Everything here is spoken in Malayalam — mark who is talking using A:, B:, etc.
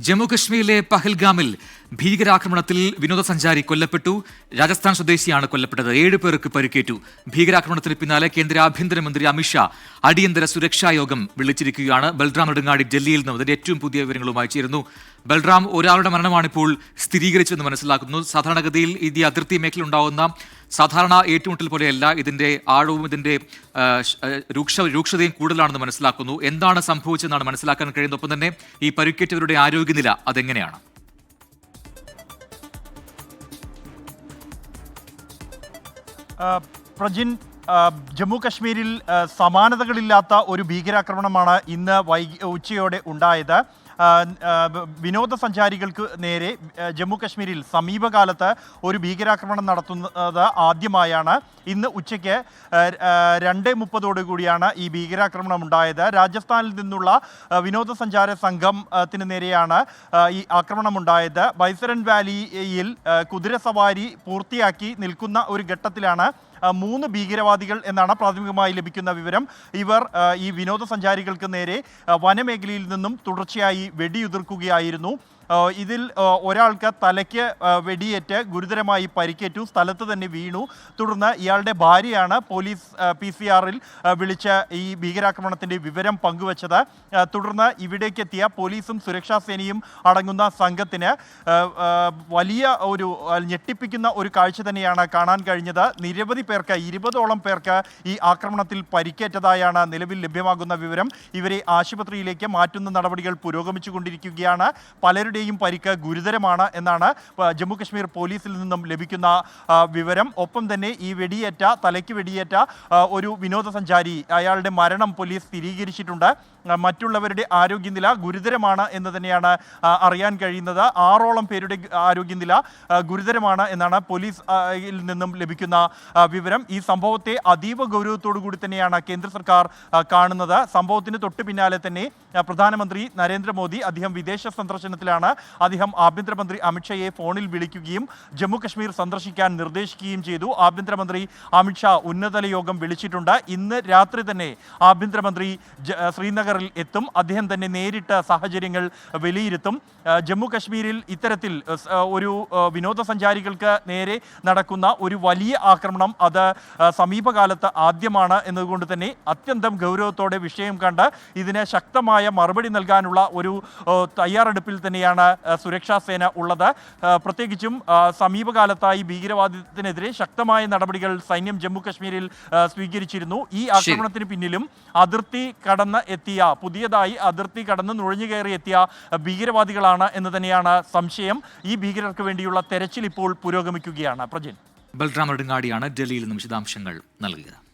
A: ജമ്മു കശ്മീരിലെ പഹൽഗാമിൽ ഭീകരാക്രമണത്തിൽ വിനോദസഞ്ചാരി കൊല്ലപ്പെട്ടു. രാജസ്ഥാൻ സ്വദേശിയാണ് കൊല്ലപ്പെട്ടത്. ഏഴ് പേർക്ക് പരിക്കേറ്റു. ഭീകരാക്രമണത്തിന് പിന്നാലെ കേന്ദ്ര ആഭ്യന്തരമന്ത്രി അമിത്ഷാ അടിയന്തര സുരക്ഷാ യോഗം വിളിച്ചിരിക്കുകയാണ്. ബൽറാം നെടുങ്ങാടി ഡൽഹിയിൽ നിന്നും അതിന്റെ ഏറ്റവും പുതിയ വിവരങ്ങളുമായി ചേരുന്നു. ബൽറാം ഒരാളുടെ മരണമാണിപ്പോൾ സ്ഥിരീകരിച്ചതെന്ന് മനസ്സിലാക്കുന്നു. സാധാരണഗതിയിൽ ഇത് അതിർത്തി മേഖല ഉണ്ടാവുന്ന സാധാരണ ഏറ്റുമുട്ടൽ പോലെയല്ല ഇതിന്റെ ആഴവും ആ, രൂക്ഷ രൂക്ഷതയും കൂടുതലാണെന്ന് മനസ്സിലാക്കുന്നു. എന്താണ് സംഭവിച്ചതെന്നാണ് മനസ്സിലാക്കാൻ കഴിയുന്നത്? ഒപ്പം തന്നെ ഈ പരുക്കേറ്റവരുടെ ആരോഗ്യനില അതെങ്ങനെയാണ്?
B: പ്രജിൻ ജമ്മു കശ്മീരിൽ സമാനതകളില്ലാത്ത ഒരു ഭീകരാക്രമണമാണ് ഇന്ന് വൈകി ഉച്ചയോടെ ഉണ്ടായത്. വിനോദസഞ്ചാരികൾക്ക് നേരെ ജമ്മു കശ്മീരിൽ സമീപകാലത്ത് ഒരു ഭീകരാക്രമണം നടത്തുന്നത് ആദ്യമായാണ്. ഇന്ന് ഉച്ചയ്ക്ക് രണ്ട് മുപ്പതോടു രണ്ട് മുപ്പതോടുകൂടിയാണ് ഈ ഭീകരാക്രമണം ഉണ്ടായത്. രാജസ്ഥാനിൽ നിന്നുള്ള വിനോദസഞ്ചാര സംഘത്തിന് നേരെയാണ് ഈ ആക്രമണം ഉണ്ടായത്. ബൈസരൻ വാലിയിൽ കുതിര സവാരി പൂർത്തിയാക്കി നിൽക്കുന്ന ഒരു ഘട്ടത്തിലാണ് മൂന്ന് ഭീകരവാദികൾ എന്നാണ് പ്രാഥമികമായി ലഭിക്കുന്ന വിവരം. ഇവർ ഈ വിനോദസഞ്ചാരികൾക്ക് നേരെ വനമേഖലയിൽ നിന്നും തുടർച്ചയായി വെടിയുതിർക്കുകയായിരുന്നു. ഇതിൽ ഒരാൾക്ക് തലയ്ക്ക് വെടിയേറ്റ് ഗുരുതരമായി പരിക്കേറ്റു സ്ഥലത്ത് തന്നെ വീണു. തുടർന്ന് ഇയാളുടെ ഭാര്യയാണ് പോലീസ് പി സി ആറിൽ വിളിച്ച് ഈ ഭീകരാക്രമണത്തിന്റെ വിവരം പങ്കുവച്ചത്. തുടർന്ന് ഇവിടേക്കെത്തിയ പോലീസും സുരക്ഷാ സേനയും അടങ്ങുന്ന സംഘത്തിന് വലിയ ഒരു ഞെട്ടിപ്പിക്കുന്ന ഒരു കാഴ്ച തന്നെയാണ് കാണാൻ കഴിഞ്ഞത്. നിരവധി പേർക്ക് ഇരുപതോളം പേർക്ക് ഈ ആക്രമണത്തിൽ പരിക്കേറ്റതായാണ് നിലവിൽ ലഭ്യമാകുന്ന വിവരം. ഇവരെ ആശുപത്രിയിലേക്ക് മാറ്റുന്ന നടപടികൾ പുരോഗമിച്ചുകൊണ്ടിരിക്കുകയാണ്. പലരുടെയും പരിക്ക് ഗുരുതരമാണ് എന്നാണ് ജമ്മുകശ്മീർ ജമ്മു കശ്മീർ പോലീസിൽ നിന്നും ലഭിക്കുന്ന വിവരം. ഒപ്പം തന്നെ ഈ വെടിയേറ്റ തലയ്ക്ക് വെടിയേറ്റ ഒരു വിനോദസഞ്ചാരി അയാളുടെ മരണം പോലീസ് സ്ഥിരീകരിച്ചിട്ടുണ്ട്. മറ്റുള്ളവരുടെ ആരോഗ്യനില ഗുരുതരമാണ് എന്ന് തന്നെയാണ് അറിയാൻ കഴിയുന്നത്. ആറോളം പേരുടെ ആരോഗ്യനില ഗുരുതരമാണ് എന്നാണ് പോലീസ് നിന്നും ലഭിക്കുന്ന വിവരം. ഈ സംഭവത്തെ അതീവ ഗൗരവത്തോടു കൂടി തന്നെയാണ് കേന്ദ്ര സർക്കാർ കാണുന്നത്. സംഭവത്തിന് തൊട്ട് പിന്നാലെ തന്നെ പ്രധാനമന്ത്രി നരേന്ദ്രമോദി അദ്ദേഹം വിദേശ സന്ദർശനത്തിലാണ് അദ്ദേഹം ആഭ്യന്തരമന്ത്രി അമിത്ഷായെ ഫോണിൽ വിളിക്കുകയും ജമ്മു കശ്മീർ സന്ദർശിക്കാൻ നിർദ്ദേശിക്കുകയും ചെയ്തു. ആഭ്യന്തരമന്ത്രി അമിത്ഷാ ഉന്നതതല യോഗം വിളിച്ചിട്ടുണ്ട്. ഇന്ന് രാത്രി തന്നെ ആഭ്യന്തരമന്ത്രി ശ്രീനഗറിൽ എത്തും. അദ്ദേഹം തന്നെ നേരിട്ട് സാഹചര്യങ്ങൾ വിലയിരുത്തും. ജമ്മു കശ്മീരിൽ ഇത്തരത്തിൽ ഒരു വിനോദസഞ്ചാരികൾക്ക് നേരെ നടക്കുന്ന ഒരു വലിയ ആക്രമണം അത് സമീപകാലത്ത് ആദ്യമാണ് എന്നതുകൊണ്ട് തന്നെ അത്യന്തം ഗൗരവത്തോടെ വിഷയം കണ്ട് ഇതിന് ശക്തമായ മറുപടി നൽകാനുള്ള ഒരു തയ്യാറെടുപ്പിൽ തന്നെയാണ് ആ, സുരക്ഷാ സേന ഉള്ളത്. പ്രത്യേകിച്ചും സമീപകാലത്തായി ഭീകരവാദത്തിനെതിരെ ശക്തമായ നടപടികൾ സൈന്യം ജമ്മു കശ്മീരിൽ സ്വീകരിച്ചിരുന്നു. ഈ ആക്രമണത്തിന് പിന്നിലും അതിർത്തി കടന്ന് എത്തിയ പുതിയതായി അതിർത്തി കടന്ന് നുഴഞ്ഞു കയറി എത്തിയ ഭീകരവാദികളാണ് എന്ന് തന്നെയാണ് സംശയം. ഈ ഭീകരർക്ക് വേണ്ടിയുള്ള തെരച്ചിൽ ഇപ്പോൾ പുരോഗമിക്കുകയാണ്. പ്രജിൻ.
A: ബൽറാം അടുങ്ങാടിയാണ് ഡൽഹിയിൽ നിന്നും വിശദാംശങ്ങൾ നൽകുക